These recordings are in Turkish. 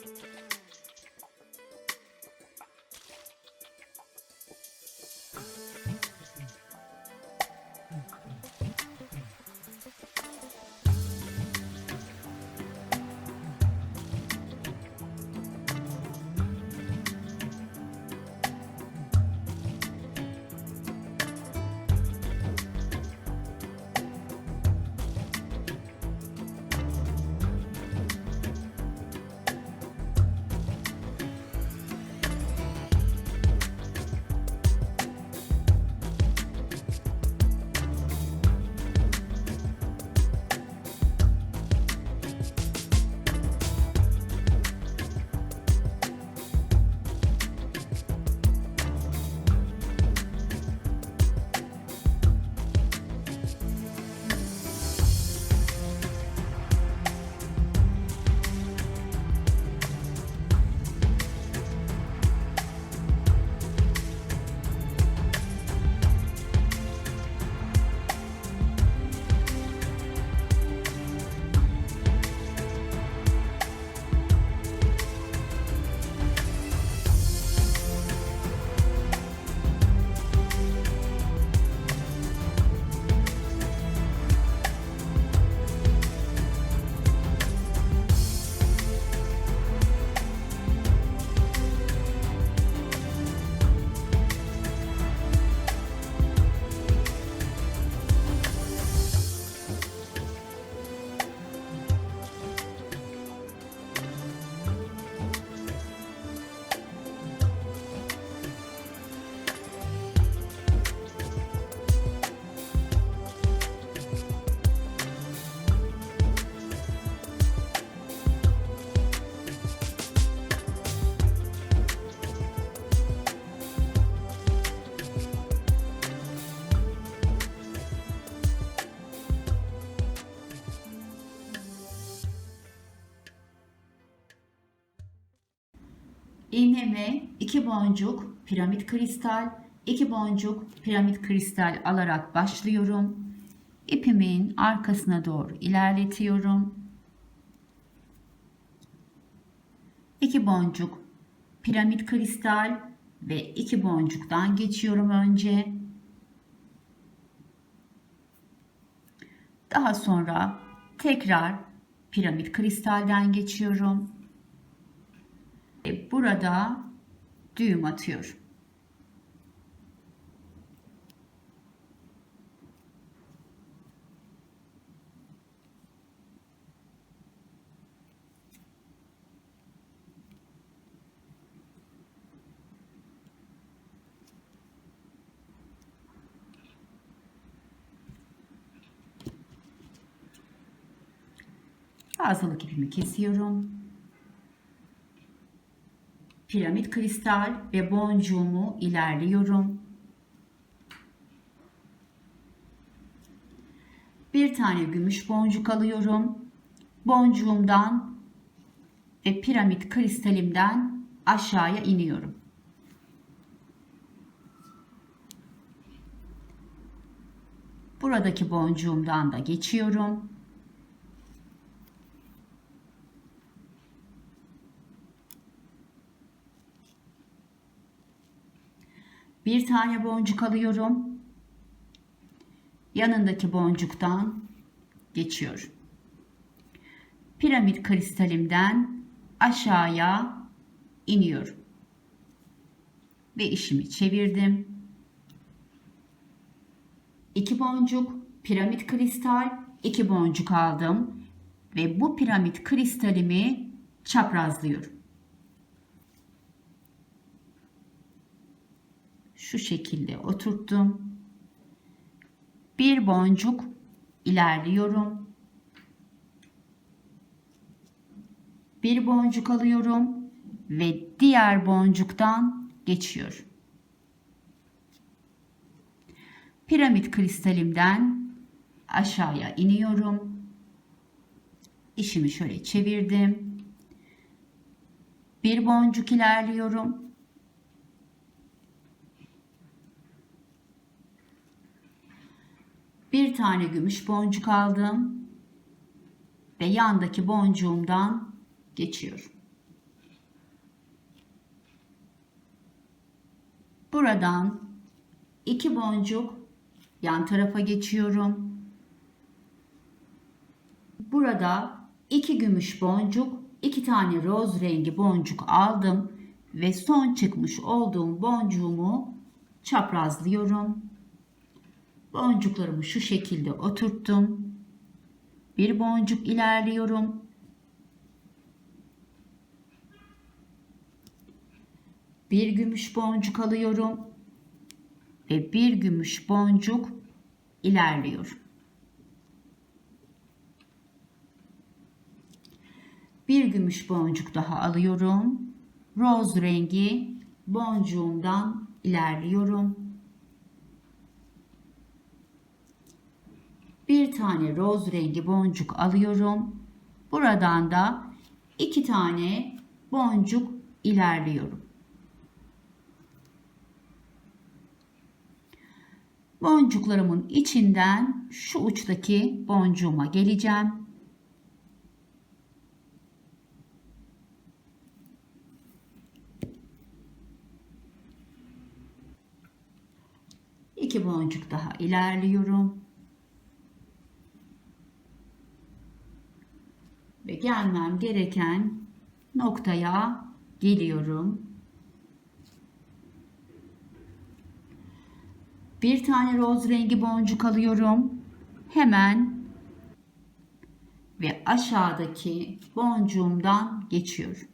Bye. İğneme iki boncuk piramit kristal, iki boncuk piramit kristal alarak başlıyorum. İpimin arkasına doğru ilerletiyorum. İki boncuk piramit kristal ve iki boncuktan geçiyorum önce. Daha sonra tekrar piramit kristalden geçiyorum. Burada düğüm atıyorum. Fazlalık ipimi kesiyorum. Piramit kristal ve boncuğumu ilerliyorum. Bir tane gümüş boncuk alıyorum. Boncuğumdan ve piramit kristalimden aşağıya iniyorum. Buradaki boncuğumdan da geçiyorum. Bir tane boncuk alıyorum. Yanındaki boncuktan geçiyorum. Piramit kristalimden aşağıya iniyorum. Ve işimi çevirdim. İki boncuk, piramit kristal, iki boncuk aldım. Ve bu piramit kristalimi çaprazlıyorum. Şu şekilde oturttum. Bir boncuk ilerliyorum. Bir boncuk alıyorum ve diğer boncuktan geçiyorum. Piramit kristalimden aşağıya iniyorum. İşimi şöyle çevirdim. Bir boncuk ilerliyorum. bir tane gümüş boncuk aldım ve yandaki boncuğumdan geçiyorum. Buradan iki boncuk yan tarafa geçiyorum. Burada iki gümüş boncuk, iki tane roz rengi boncuk aldım ve son çıkmış olduğum boncuğumu çaprazlıyorum. Boncuklarımı şu şekilde oturttum. Bir boncuk ilerliyorum. Bir gümüş boncuk alıyorum ve bir gümüş boncuk ilerliyorum. Bir gümüş boncuk daha alıyorum. Roz rengi boncuğumdan ilerliyorum. Bir tane roz rengi boncuk alıyorum. Buradan da iki tane boncuk ilerliyorum. Boncuklarımın içinden şu uçtaki boncuğuma geleceğim. İki boncuk daha ilerliyorum. Ve gelmem gereken noktaya geliyorum. Bir tane roz rengi boncuk alıyorum. Hemen ve aşağıdaki boncuğumdan geçiyorum.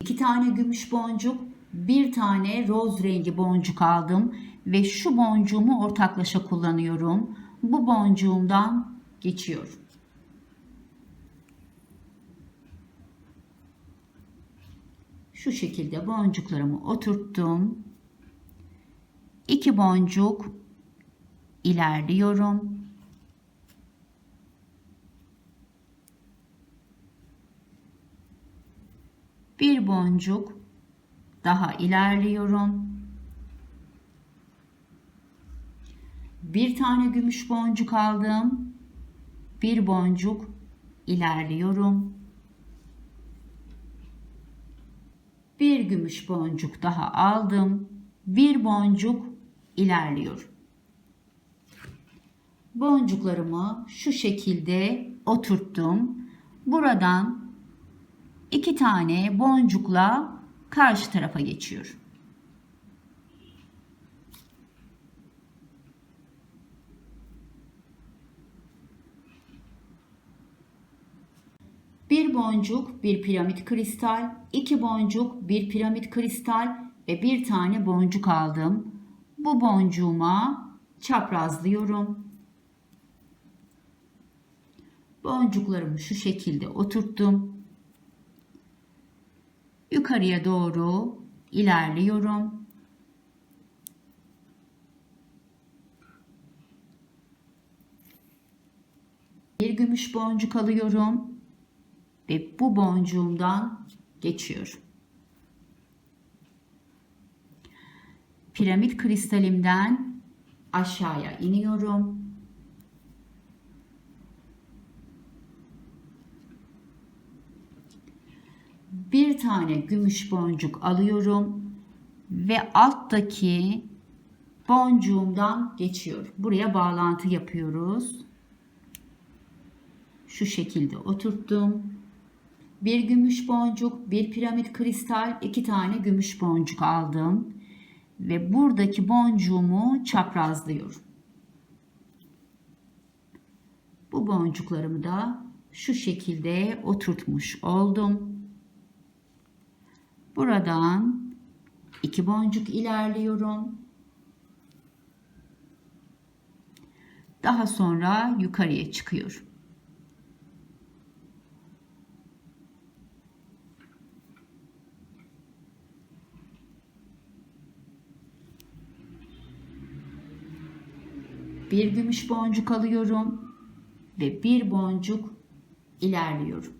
İki tane gümüş boncuk, bir tane roz rengi boncuk aldım ve şu boncuğumu ortaklaşa kullanıyorum. Bu boncuğumdan geçiyorum. Şu şekilde boncuklarımı oturttum. İki boncuk ilerliyorum. Bir boncuk daha ilerliyorum. Bir tane gümüş boncuk aldım. Bir boncuk ilerliyorum. Bir gümüş boncuk daha aldım. Bir boncuk ilerliyorum. Boncuklarımı şu şekilde oturttum. Buradan iki tane boncukla karşı tarafa geçiyorum. Bir boncuk, bir piramit kristal, iki boncuk, bir piramit kristal ve bir tane boncuk aldım. Bu boncuğuma çaprazlıyorum. Boncuklarımı şu şekilde oturttum. Yukarıya doğru ilerliyorum. Bir gümüş boncuk alıyorum ve bu boncuğumdan geçiyorum. Piramit kristalimden aşağıya iniyorum. Bir tane gümüş boncuk alıyorum ve alttaki boncuğumdan geçiyorum. Buraya bağlantı yapıyoruz. Şu şekilde oturttum. Bir gümüş boncuk, bir piramit kristal, iki tane gümüş boncuk aldım. Ve buradaki boncuğumu çaprazlıyorum. Bu boncuklarımı da şu şekilde oturtmuş oldum. Buradan iki boncuk ilerliyorum. Daha sonra yukarıya çıkıyorum. Bir gümüş boncuk alıyorum ve bir boncuk ilerliyorum.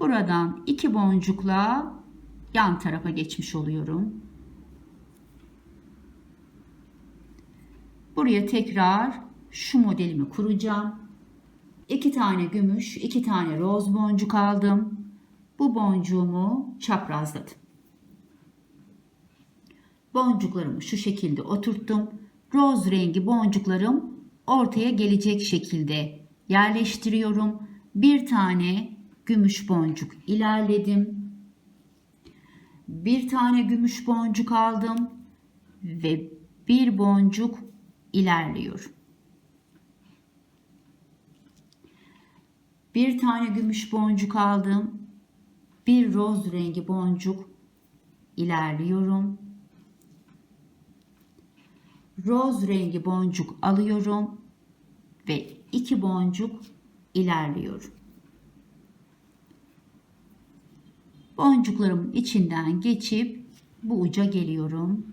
Buradan iki boncukla yan tarafa geçmiş oluyorum. Buraya tekrar şu modelimi kuracağım. İki tane gümüş, iki tane roz boncuk aldım. Bu boncuğumu çaprazladım. Boncuklarımı şu şekilde oturttum. Roz rengi boncuklarım ortaya gelecek şekilde yerleştiriyorum. Bir tane gümüş boncuk ilerledim. Bir tane gümüş boncuk aldım ve bir boncuk ilerliyorum. Bir tane gümüş boncuk aldım. Bir roz rengi boncuk ilerliyorum. Roz rengi boncuk alıyorum ve iki boncuk ilerliyorum. Boncuklarımın içinden geçip bu uca geliyorum.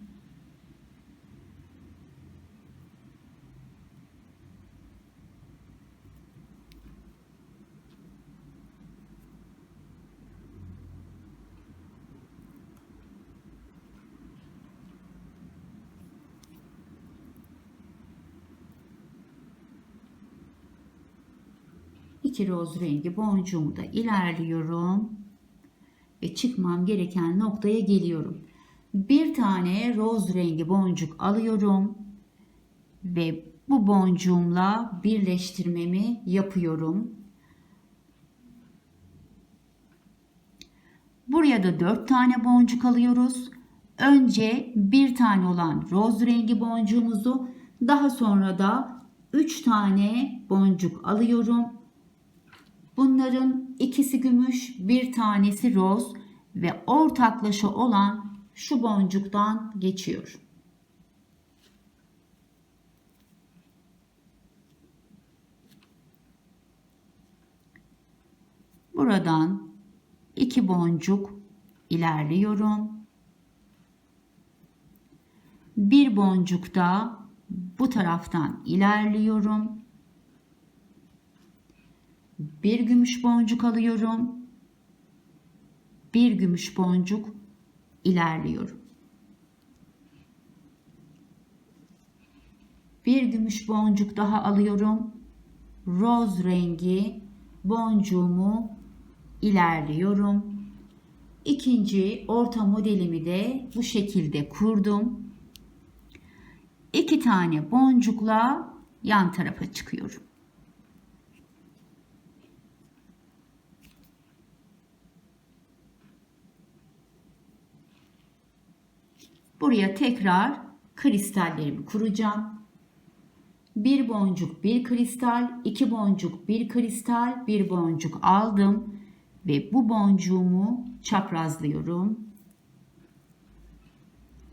İki roz rengi boncuğumu da ilerliyorum ve çıkmam gereken noktaya geliyorum. Bir tane roz rengi boncuk alıyorum ve bu boncuğumla birleştirmemi yapıyorum. Buraya da 4 tane boncuk alıyoruz. Önce bir tane olan roz rengi boncuğumuzu daha sonra da 3 tane boncuk alıyorum Bunların ikisi gümüş, bir tanesi roz ve ortaklaşa olan şu boncuktan geçiyor. Buradan iki boncuk ilerliyorum. Bir boncuk da bu taraftan ilerliyorum bir gümüş boncuk alıyorum. Bir gümüş boncuk ilerliyorum. Bir gümüş boncuk daha alıyorum. Roz rengi boncuğumu ilerliyorum. İkinci orta modelimi de bu şekilde kurdum. İki tane boncukla yan tarafa çıkıyorum. Buraya tekrar kristallerimi kuracağım. Bir boncuk bir kristal, iki boncuk bir kristal, bir boncuk aldım ve bu boncuğumu çaprazlıyorum.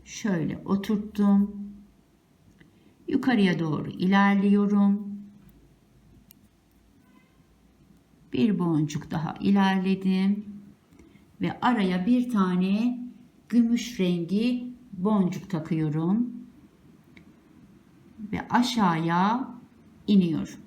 Şöyle oturttum. Yukarıya doğru ilerliyorum. Bir boncuk daha ilerledim ve araya bir tane gümüş rengi boncuk takıyorum ve aşağıya iniyorum.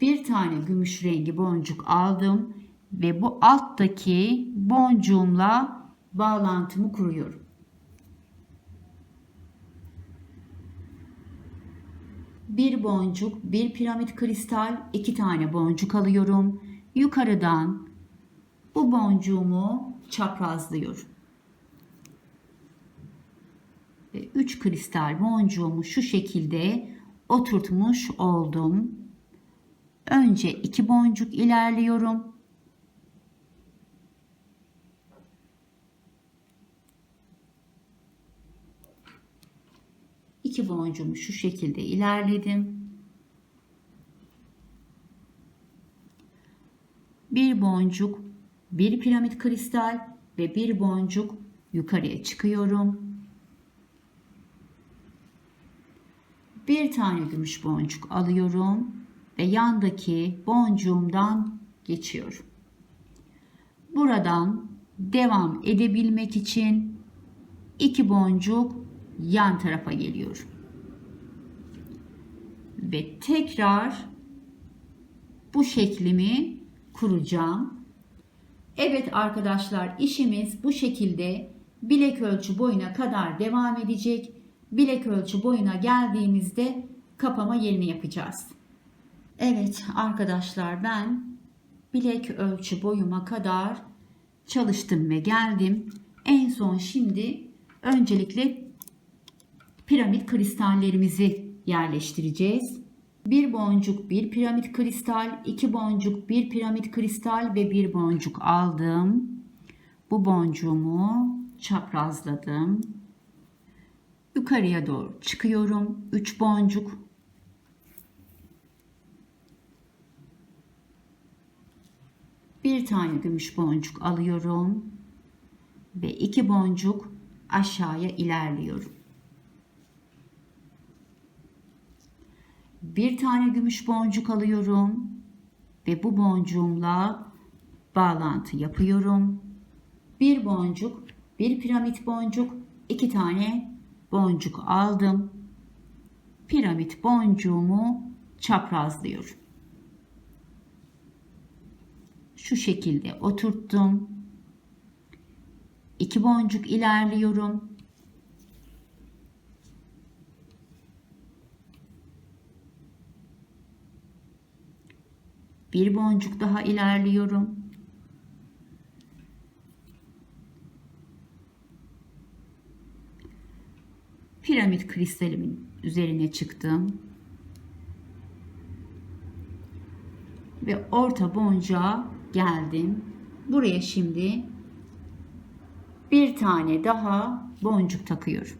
Bir tane gümüş rengi boncuk aldım ve bu alttaki boncuğumla bağlantımı kuruyorum. Bir boncuk, bir piramit kristal, iki tane boncuk alıyorum. Yukarıdan bu boncuğumu çaprazlıyorum. Ve 3 kristal boncuğumu şu şekilde oturtmuş oldum. Önce 2 boncuk ilerliyorum. İki boncuğumu şu şekilde ilerledim. Bir boncuk bir piramit kristal ve bir boncuk yukarıya çıkıyorum. Bir tane gümüş boncuk alıyorum ve yandaki boncuğumdan geçiyorum. Buradan devam edebilmek için iki boncuk yan tarafa geliyorum. Ve tekrar bu şeklimi kuracağım. Evet arkadaşlar işimiz bu şekilde bilek ölçü boyuna kadar devam edecek. Bilek ölçü boyuna geldiğimizde kapama yerini yapacağız. Evet arkadaşlar ben bilek ölçü boyuma kadar çalıştım ve geldim. En son şimdi öncelikle piramit kristallerimizi yerleştireceğiz. Bir boncuk bir piramit kristal, iki boncuk bir piramit kristal ve bir boncuk aldım. Bu boncuğumu çaprazladım. Yukarıya doğru çıkıyorum. 3 boncuk. Bir tane gümüş boncuk alıyorum ve iki boncuk aşağıya ilerliyorum. Bir tane gümüş boncuk alıyorum ve bu boncuğumla bağlantı yapıyorum. Bir boncuk, bir piramit boncuk, iki tane boncuk aldım. Piramit boncuğumu çaprazlıyorum. Şu şekilde oturttum. İki boncuk ilerliyorum. Bir boncuk daha ilerliyorum. Piramit kristalimin üzerine çıktım. Ve orta boncuğa geldim. Buraya şimdi bir tane daha boncuk takıyorum.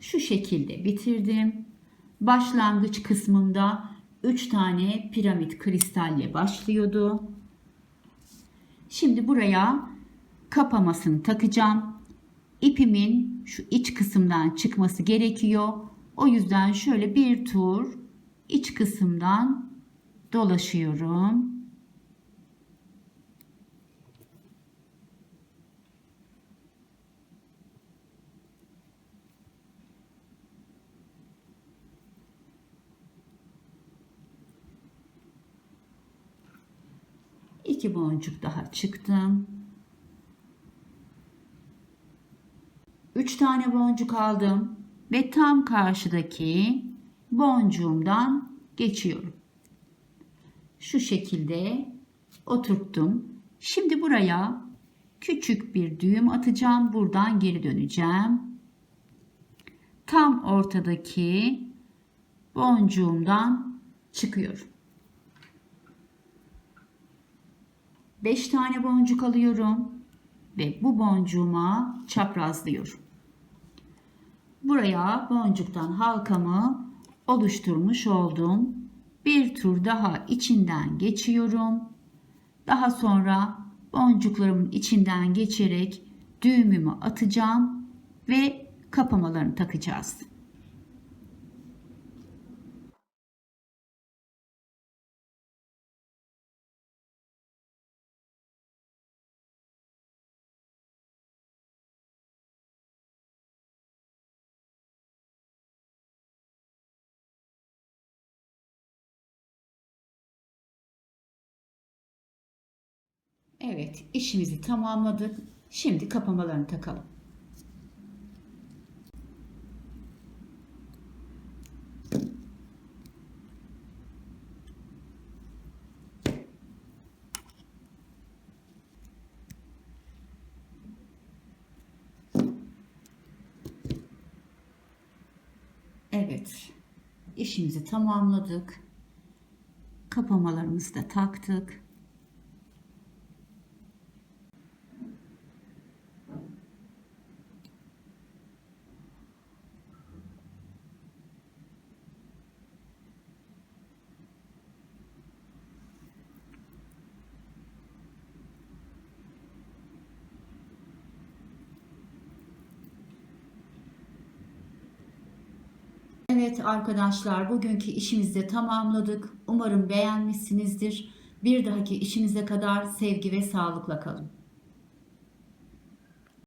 Şu şekilde bitirdim. Başlangıç kısmında 3 tane piramit kristalle başlıyordu. Şimdi buraya kapamasını takacağım. İpimin şu iç kısımdan çıkması gerekiyor. O yüzden şöyle bir tur iç kısımdan dolaşıyorum. İki boncuk daha çıktım. Üç tane boncuk aldım ve tam karşıdaki boncuğumdan geçiyorum. Şu şekilde oturttum. Şimdi buraya küçük bir düğüm atacağım. Buradan geri döneceğim. Tam ortadaki boncuğumdan çıkıyorum. 5 tane boncuk alıyorum ve bu boncuğuma çaprazlıyorum. Buraya boncuktan halkamı oluşturmuş oldum. Bir tur daha içinden geçiyorum. Daha sonra boncuklarımın içinden geçerek düğümümü atacağım ve kapamalarını takacağız. Evet, işimizi tamamladık. Şimdi kapamalarını takalım. Evet, işimizi tamamladık. Kapamalarımızı da taktık. Evet arkadaşlar bugünkü işimizi tamamladık. Umarım beğenmişsinizdir. Bir dahaki işimize kadar sevgi ve sağlıkla kalın.